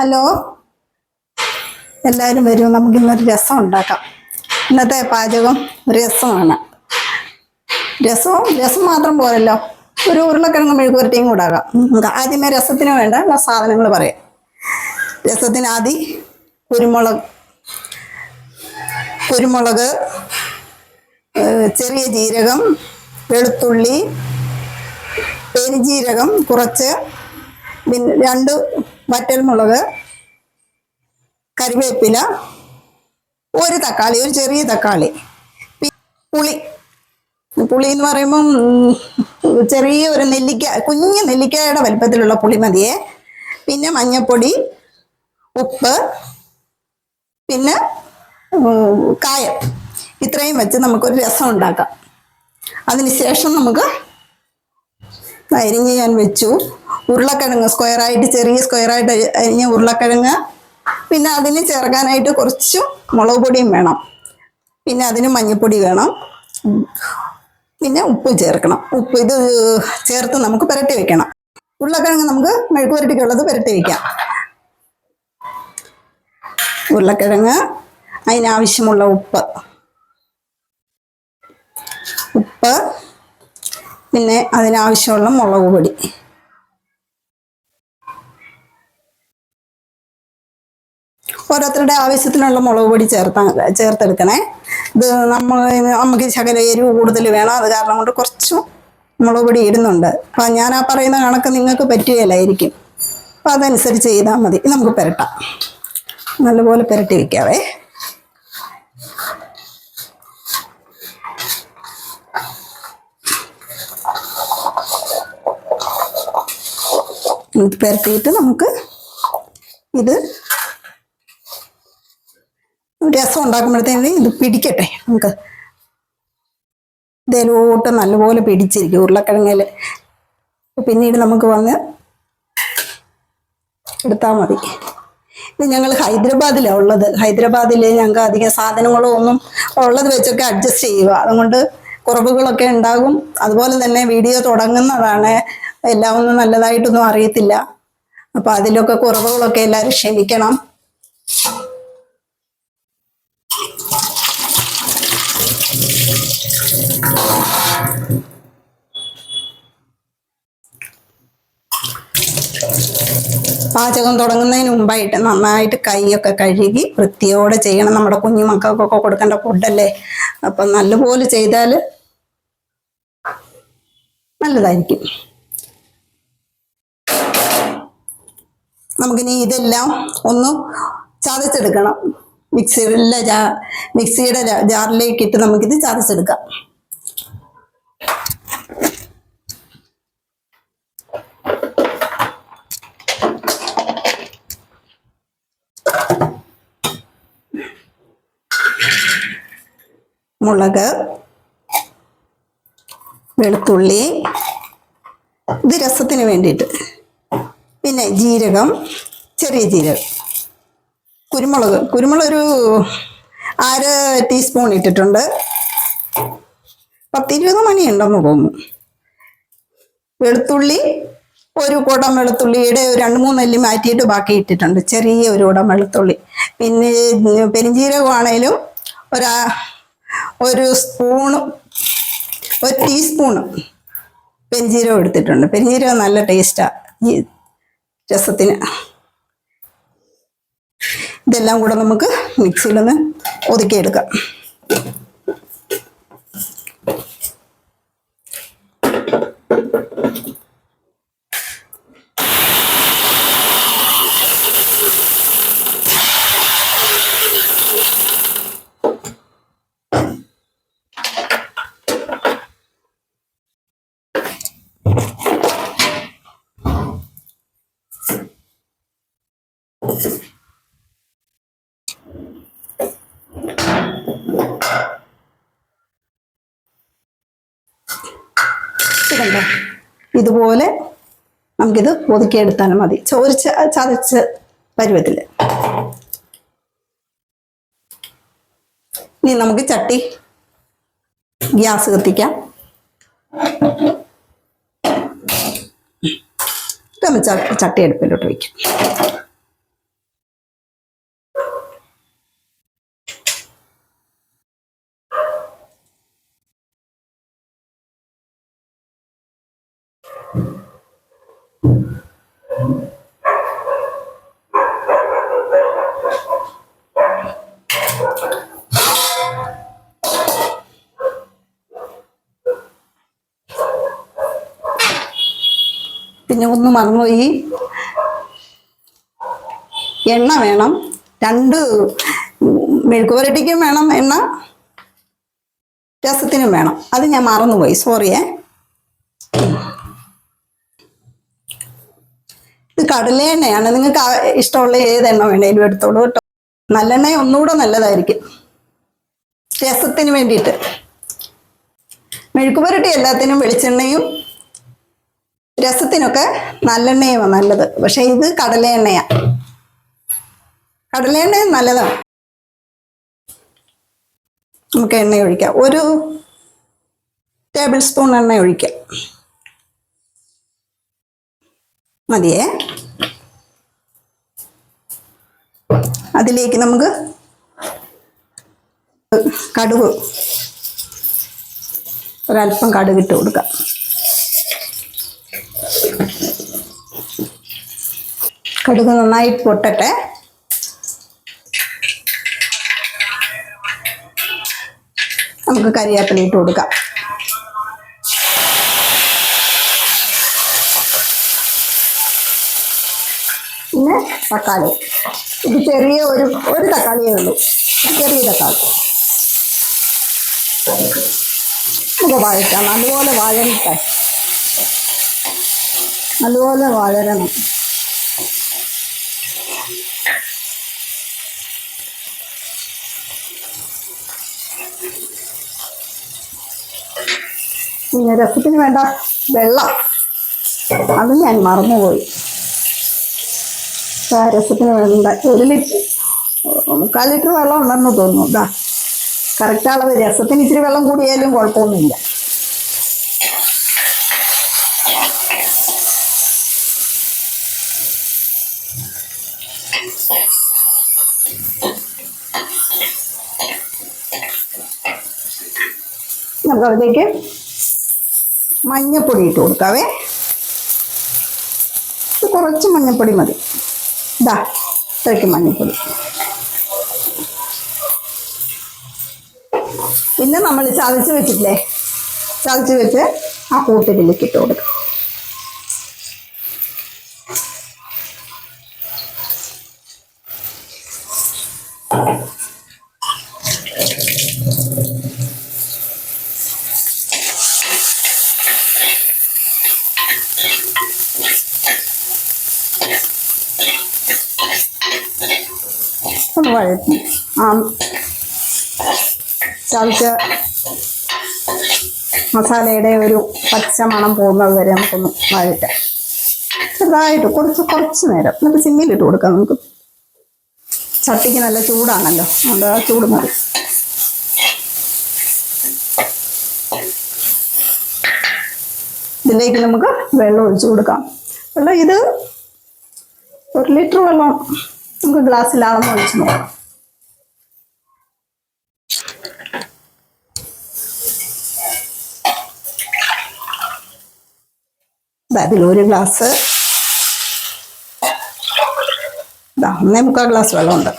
Hello? എല്ലാവരും വരൂ. നമുക്ക് ഇന്നൊരു രസം ഉണ്ടാക്കാം. ഇന്നത്തെ പാചകം രസമാണ്. രസവും രസം മാത്രം പോരല്ലോ. ഒരു ഉരുളക്കിഴങ്ങ് മെഴുകുരട്ടിയും കൂടെ ആകാം. നമുക്ക് ആദ്യമേ രസത്തിന് വേണ്ട സാധനങ്ങൾ പറയാം. രസത്തിന് ആദ്യം കുരുമുളക് കുരുമുളക് ചെറിയ ജീരകം വെളുത്തുള്ളി പെരുജീരകം കുറച്ച് പിന്നെ രണ്ട് വറ്റൽമുളക് കറിവേപ്പില ഒരു തക്കാളി ഒരു ചെറിയ തക്കാളി പുളി. പുളി എന്ന് പറയുമ്പം ചെറിയ ഒരു നെല്ലിക്ക കുഞ്ഞ് നെല്ലിക്കയുടെ വലിപ്പത്തിലുള്ള പുളി മതിയേ. പിന്നെ മഞ്ഞൾപ്പൊടി ഉപ്പ് പിന്നെ കായം. ഇത്രയും വെച്ച് നമുക്കൊരു രസം ഉണ്ടാക്കാം. അതിനുശേഷം നമുക്ക് അരിഞ്ഞ് ഞാൻ വെച്ചു. ഉരുളക്കിഴങ്ങ് സ്ക്വയറായിട്ട് ചെറിയ സ്ക്വയറായിട്ട് അരിഞ്ഞ ഉരുളക്കിഴങ്ങ് പിന്നെ അതിന് ചേർക്കാനായിട്ട് കുറച്ച് മുളക് പൊടിയും വേണം. പിന്നെ അതിന് മഞ്ഞൾപ്പൊടി വേണം. പിന്നെ ഉപ്പ് ചേർക്കണം. ഉപ്പ് ഇത് ചേർത്ത് നമുക്ക് പുരട്ടി വെക്കണം. ഉരുളക്കിഴങ്ങ് നമുക്ക് മെഴുക്ക് പുരട്ടിക്കുള്ളത് പുരട്ടി വെക്കാം. ഉരുളക്കിഴങ്ങ് അതിനാവശ്യമുള്ള ഉപ്പ്. ഉപ്പ് പിന്നെ അതിനാവശ്യമുള്ള മുളക് പൊടി. ഓരോരുത്തരുടെ ആവശ്യത്തിനുള്ള മുളക് പൊടി ചേർത്താ ചേർത്തെടുക്കണേ. ഇത് നമ്മൾ നമുക്ക് ശകല എരിവ് കൂടുതൽ വേണം. അത് കാരണം കൊണ്ട് കുറച്ചു മുളക് പൊടി ഇടുന്നുണ്ട്. അപ്പം ഞാൻ ആ പറയുന്ന കണക്ക് നിങ്ങൾക്ക് പറ്റുകയില്ലായിരിക്കും. അപ്പം അതനുസരിച്ച് ചെയ്താൽ മതി. നമുക്ക് പുരട്ടാം. നല്ലപോലെ പുരട്ടി വയ്ക്കാവേ പുരട്ടിയിട്ട് നമുക്ക് ഇത് രസം ഉണ്ടാക്കുമ്പോഴത്തേന് ഇത് പിടിക്കട്ടെ നമുക്ക്. ഇതിലോട്ട് നല്ലപോലെ പിടിച്ചിരിക്കും ഉരുളക്കിഴങ്ങിൽ പിന്നീട് നമുക്ക് വന്ന് എടുത്താൽ മതി. ഇത് ഞങ്ങൾ ഹൈദരാബാദിലാണ് ഉള്ളത്. ഹൈദരാബാദിൽ ഞങ്ങൾക്ക് അധികം സാധനങ്ങളോ ഒന്നും ഉള്ളത് വെച്ചൊക്കെ അഡ്ജസ്റ്റ് ചെയ്യുക. അതുകൊണ്ട് കുറവുകളൊക്കെ ഉണ്ടാകും. അതുപോലെ തന്നെ വീഡിയോ തുടങ്ങുന്നതാണ് എല്ലാം ഒന്നും നല്ലതായിട്ടൊന്നും അറിയത്തില്ല. അപ്പോൾ അതിലൊക്കെ കുറവുകളൊക്കെ എല്ലാവരും ക്ഷമിക്കണം. പാചകം തുടങ്ങുന്നതിന് മുമ്പായിട്ട് നന്നായിട്ട് കൈയൊക്കെ കഴുകി വൃത്തിയോടെ ചെയ്യണം. നമ്മുടെ കുഞ്ഞു മക്കൾക്കൊക്കെ കൊടുക്കേണ്ട ഫുഡല്ലേ? അപ്പം നല്ലപോലെ ചെയ്താൽ നല്ലതായിരിക്കും. നമുക്കിനി ഇതെല്ലാം ഒന്ന് ചതച്ചെടുക്കണം. മിക്സിയുടെ ജാ മിക്സിയുടെ ജാറിലേക്ക് ഇട്ട് നമുക്കിത് ചതച്ചെടുക്കാം. മുളക് വെളുത്തുള്ളി ഇത് രസത്തിന് വേണ്ടിയിട്ട്. പിന്നെ ജീരകം ചെറിയ ജീരകം. കുരുമുളക് കുരുമുളക് ഒരു അര ടീസ്പൂൺ ഇട്ടിട്ടുണ്ട്. പത്തിരുപത് മണിയുണ്ടെന്ന് തോന്നുന്നു. വെളുത്തുള്ളി ഒരു കുടം വെളുത്തുള്ളിയുടെ രണ്ട് മൂന്നല്ലി മാറ്റിയിട്ട് ബാക്കി ഇട്ടിട്ടുണ്ട്. ചെറിയ ഒരു കുടം വെളുത്തുള്ളി. പിന്നെ പെരിഞ്ജീരകമാണേലും ഒരാ ഒരു സ്പൂണ് ഒരു ടീസ്പൂണ് പെരിഞ്ജീരകം എടുത്തിട്ടുണ്ട്. പെരിഞ്ജീരകം നല്ല ടേസ്റ്റാണ് ഈ രസത്തിന്. ഇതെല്ലാം കൂടെ നമുക്ക് മിക്സിയിലൊന്ന് ഒതുക്കിയെടുക്കാം. ഇതുപോലെ നമുക്കിത് ഒതുക്കിയെടുത്താൽ മതി. ചോറ് ച- ചതച്ച് പരുവത്തിൽ. ഇനി നമുക്ക് ചട്ടി ഗ്യാസ് കത്തിക്കാം. ചട്ടി അടുപ്പിലോട്ട് വയ്ക്കാം. പിന്നെ ഒന്ന് മറന്നുപോയി എണ്ണ വേണം. രണ്ട് മെഴുക്കുപുരട്ടിക്കും വേണം എണ്ണ. രസത്തിനും വേണം. അത് ഞാൻ മറന്നുപോയി സോറിയേ ഇത് കടല എണ്ണയാണ്. നിങ്ങൾക്ക് ഇഷ്ടമുള്ള ഏത് എണ്ണ വേണേലും എടുത്തോളൂ കേട്ടോ. നല്ലെണ്ണ ഒന്നുകൂടെ നല്ലതായിരിക്കും. രസത്തിന് വേണ്ടിയിട്ട്. മെഴുക്കുപുരട്ടി എല്ലാത്തിനും വെളിച്ചെണ്ണയും രസത്തിനൊക്കെ നല്ലെണ്ണയാ നല്ലത്. പക്ഷെ ഇത് കടല എണ്ണയാ കടല എണ്ണ നല്ലതാണ്. നമുക്ക് എണ്ണ ഒഴിക്കാം. ഒരു ടേബിൾ സ്പൂൺ എണ്ണ ഒഴിക്കാം. മതിയേ? അതിലേക്ക് നമുക്ക് കടുവ് ഒരല്പം കടുക് ഇട്ട് കൊടുക്കാം. കടുക് നന്നായി പൊട്ടട്ടെ. നമുക്ക് കരിവേപ്പില ഇട്ട് കൊടുക്കാം. പിന്നെ തക്കാളി. ഇത് ചെറിയ ഒരു ഒരു തക്കാളിയേ ഉള്ളൂ. ചെറിയ തക്കാളി. നമുക്ക് വഴറ്റാം. നല്ലപോലെ വഴണ്ടേ നല്ലപോലെ വഴരണം പിന്നെ രസത്തിന് വേണ്ട വെള്ളം. അത് ഞാൻ മറന്നുപോയി. രസത്തിന് വേണ്ട. ഒരു ലിറ്റർ മുക്കാൽ ലിറ്റർ വെള്ളം ഉണ്ടെന്ന് തോന്നുന്നു. ഇതാ കറക്റ്റ് അളവ് രസത്തിന് ഇച്ചിരി വെള്ളം കൂടിയാലും കുഴപ്പമൊന്നുമില്ല. നമുക്ക് അതിലേക്ക് മഞ്ഞപ്പൊടി ഇട്ട് കൊടുക്കാവേ. കുറച്ച് മഞ്ഞൾപ്പൊടി മതി. ഇതാ ഇത്രയ്ക്ക് മഞ്ഞൾപ്പൊടി പിന്നെ നമ്മൾ ചതച്ച് വെച്ചിട്ടില്ലേ? ചതച്ച് വെച്ച് ആ കൂട്ടിലേക്ക് ഇട്ട് കൊടുക്കും ഒന്ന് വഴറ്റി ആ ചതച്ച മസാലയുടെ ഒരു പച്ച മണം പോകുന്നത് വരെ നമുക്കൊന്ന് വഴറ്റാം ചെറുതായിട്ട് കുറച്ച് കുറച്ച് നേരം. എന്നിട്ട് സിമ്മിലിട്ട് കൊടുക്കാം. നമുക്ക് ചട്ടിക്ക് നല്ല ചൂടാണല്ലോ. അതുകൊണ്ട് ആ ചൂട് മതി. ഇതിലേക്ക് നമുക്ക് വെള്ളം ഒഴിച്ചു കൊടുക്കാം. വെള്ളം ഇത് ഒരു ലിറ്റർ വെള്ളം നമുക്ക് ഗ്ലാസ്സിലാണെന്ന് ഒഴിച്ചു നോക്കാം. ഒരു ഗ്ലാസ്. ഒന്നേ മുക്കാൽ ഗ്ലാസ് വെള്ളമുണ്ട്.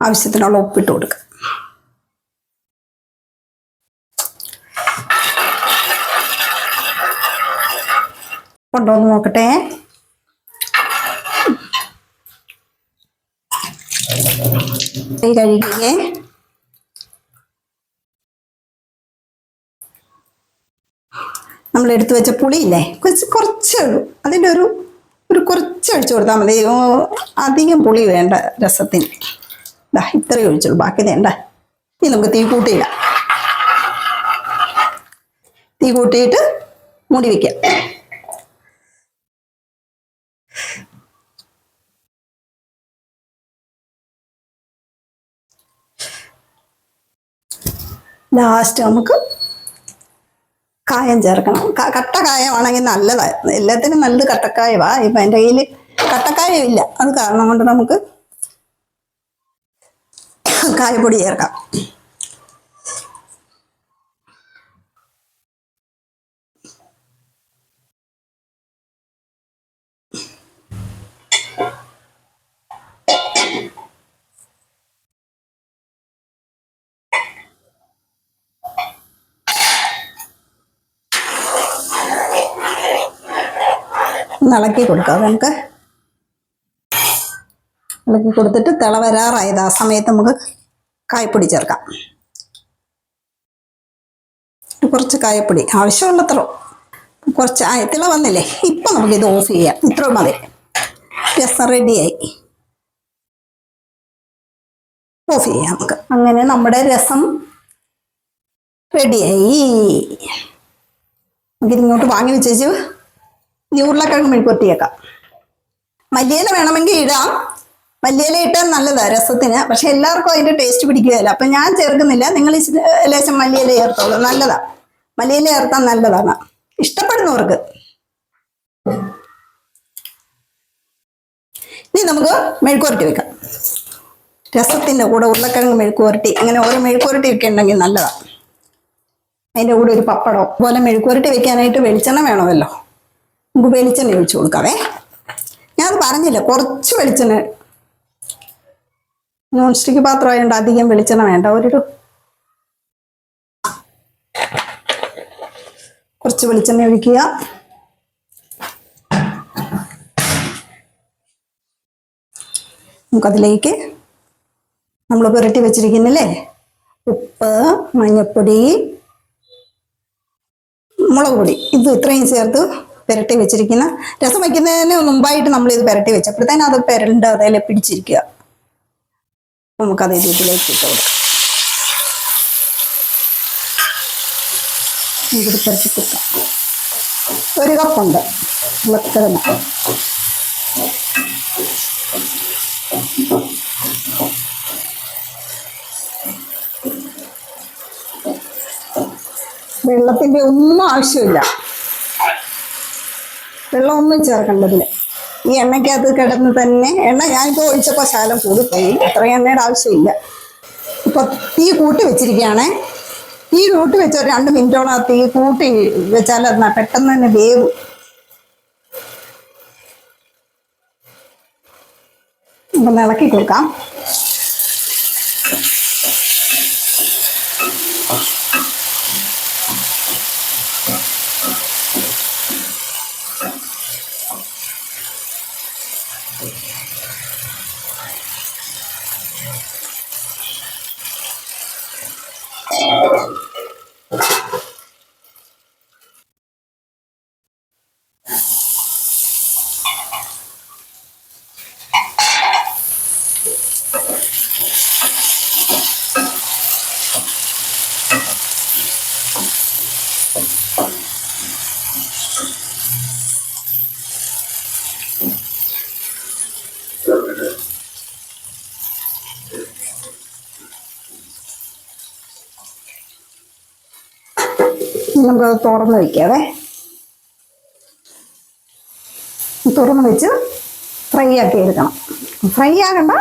ആവശ്യത്തിനുള്ള ഉപ്പിട്ട് കൊടുക്കുക കൊണ്ടുവന്ന് നോക്കട്ടെ. കഴുകിയേ. നമ്മൾ എടുത്തു വെച്ച പുളിയില്ലേ? കുറച്ച് കുറച്ചേ ഉള്ളൂ അതിന്റെ ഒരു ഒരു കുറച്ച് ഒഴിച്ചു കൊടുത്താൽ മതി. അധികം പുളി വേണ്ട രസത്തിന്. ദാ ഇത്രയും ഒഴിച്ചുള്ളൂ. ബാക്കി വേണ്ട ഇനി നമുക്ക് തീ കൂട്ടിയിടാം. തീ കൂട്ടിയിട്ട് മൂടി വയ്ക്കാം ലാസ്റ്റ് നമുക്ക് കായം ചേർക്കണം. കട്ടക്കായ കട്ട കായമാണെങ്കിൽ നല്ലതാണ് എല്ലാത്തിനും നല്ലത് കട്ടക്കായവാ. ഇപ്പം എന്റെ കയ്യിൽ കട്ടക്കായം ഇല്ല അത് കാരണം കൊണ്ട് നമുക്ക് കായപ്പൊടി ചേർക്കാം. ഒന്ന് ഇളക്കി കൊടുക്കാം. നമുക്ക് ഇളക്കി കൊടുത്തിട്ട് തിള വരാറായത് ആ സമയത്ത് നമുക്ക് കായപ്പൊടി ചേർക്കാം. കുറച്ച് കായപ്പൊടി ആവശ്യമുള്ളത്ര കുറച്ച് ആയത്തിള തിള വന്നില്ലേ? ഇപ്പം നമുക്കിത് ഓഫ് ചെയ്യാം. ഇത്ര മതി. രസം റെഡിയായി ഓഫ് ചെയ്യാം നമുക്ക്. അങ്ങനെ നമ്മുടെ രസം റെഡിയായി നമുക്കിത് ഇങ്ങോട്ട് വാങ്ങി വെച്ചേച്ച്. ഇനി ഉരുളക്കിഴങ്ങ് മെഴുക്കുവരട്ടിയേക്കാം. മല്ലിയില വേണമെങ്കിൽ ഇടാം. മല്ലിയില ഇട്ടാൽ നല്ലതാണ് രസത്തിന്. പക്ഷെ എല്ലാവർക്കും അതിന്റെ ടേസ്റ്റ് പിടിക്കുകയില്ല. അപ്പം ഞാൻ ചേർക്കുന്നില്ല. നിങ്ങൾ ലേശം മല്ലിയില ചേർത്തോളൂ. നല്ലതാണ് മല്ലിയില ചേർത്താൽ നല്ലതാണ്. ഇഷ്ടപ്പെടുന്നവർക്ക്. ഇനി നമുക്ക് മെഴുക്കുവരട്ടി വെക്കാം. രസത്തിന്റെ കൂടെ ഉരുളക്കിഴങ്ങ് മെഴുക്കുവരട്ടി. അങ്ങനെ ഓരോ മെഴുക്കുവരട്ടി ഒക്കെ ഉണ്ടെങ്കിൽ നല്ലതാണ് അതിന്റെ കൂടെ ഒരു പപ്പടം പോലെ മെഴുക്കുവരട്ടി വെക്കാനായിട്ട് വെളിച്ചെണ്ണ വേണമല്ലോ. നമുക്ക് വെളിച്ചെണ്ണ ഒഴിച്ചു കൊടുക്കാവേ. ഞാനത് പറഞ്ഞില്ല കുറച്ച് വെളിച്ചെണ്ണ. നോൺ സ്റ്റിക്ക് പാത്രം ആയതുകൊണ്ട് അധികം വെളിച്ചെണ്ണ വേണ്ട ഒരു കുറച്ച് വെളിച്ചെണ്ണ ഒഴിക്കുക. നമുക്കതിലേക്ക് നമ്മൾ പുരട്ടി വെച്ചിരിക്കുന്നില്ലേ? ഉപ്പ് മഞ്ഞൾപ്പൊടി മുളക് പൊടി. ഇത് ഇത്രയും ചേർത്ത്. പുരട്ടി വെച്ചിരിക്കുന്ന രസം വയ്ക്കുന്നതിന് മുമ്പായിട്ട് നമ്മൾ ഇത് പുരട്ടി വെച്ചപ്പോഴത്തേനും അത് പുരണ്ട് അതിൽ പിടിച്ചിരിക്കുക. നമുക്കത് ഇതിലേക്ക് ഇട്ട് കൊടുക്കാം. ഒരു കപ്പുണ്ട്. വെക്കുന്ന വെള്ളത്തിന്റെ ഒന്നും ആവശ്യമില്ല. വെള്ളമൊന്നും ചേർക്കേണ്ടതില്ല ഈ എണ്ണയ്ക്കകത്ത് കിടന്ന് തന്നെ എണ്ണ ഞാനിപ്പോൾ ഒഴിച്ചപ്പോൾ ശാലം കൂടിപ്പോയി. അത്ര എണ്ണയുടെ ആവശ്യമില്ല. ഇപ്പോൾ തീ കൂട്ടി വെച്ചിരിക്കുകയാണേ. തീ കൂട്ടി വെച്ച ഒരു രണ്ട് മിനിറ്റോളം ആ തീ കൂട്ടി വെച്ചാൽ അത് പെട്ടെന്ന് തന്നെ വേവും. ഇപ്പം ഇളക്കി കൊടുക്കാം ഇനി നമുക്കത് തുറന്ന് വയ്ക്കാവേ തുറന്ന് വെച്ച് ഫ്രൈ ആക്കി എടുക്കണം. ഫ്രൈ ആകണ്ട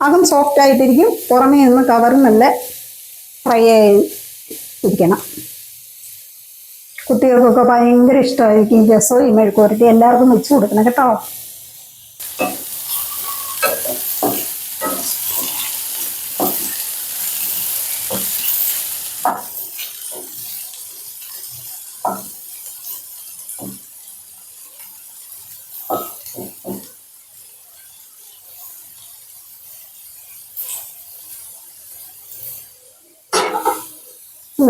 അകം സോഫ്റ്റ് ആയിട്ടിരിക്കും. പുറമേ നിന്ന് കവർ നല്ല ഫ്രൈ ആയി ഇരിക്കണം. കുട്ടികൾക്കൊക്കെ ഭയങ്കര ഇഷ്ടമായിരിക്കും രസവും ഈ മെഴുക്കുവരട്ടി. എല്ലാവർക്കും വെച്ച് കൊടുക്കണം കേട്ടോ.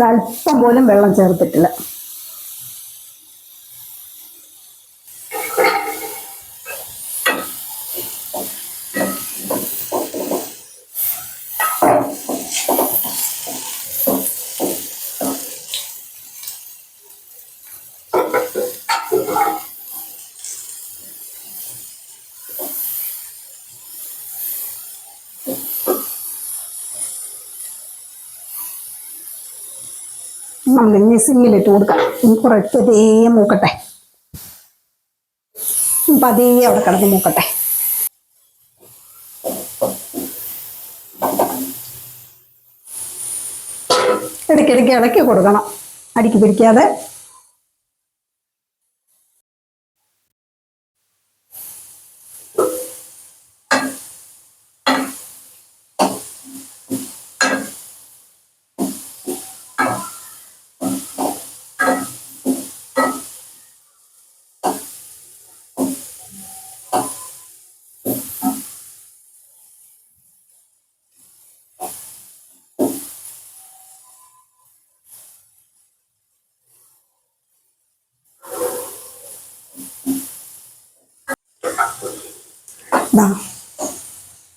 അല്പം പോലും വെള്ളം ചേർത്തിട്ടില്ല. നമുക്ക് ഇനി സിമ്മിലിട്ട് കൊടുക്കാം. ഇനി കുറച്ച് പതിയെ മൂക്കട്ടെ. പതിയെ അവിടെ കിടന്ന് മൂക്കട്ടെ. ഇടയ്ക്കിടയ്ക്ക് ഇളക്കി കൊടുക്കണം. അടിക്ക് പിടിക്കാതെ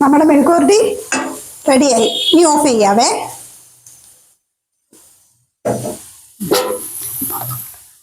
നമ്മുടെ മെഴുക്കുവരട്ടി റെഡിയായി ഇനി ഓഫ് ചെയ്യാവേ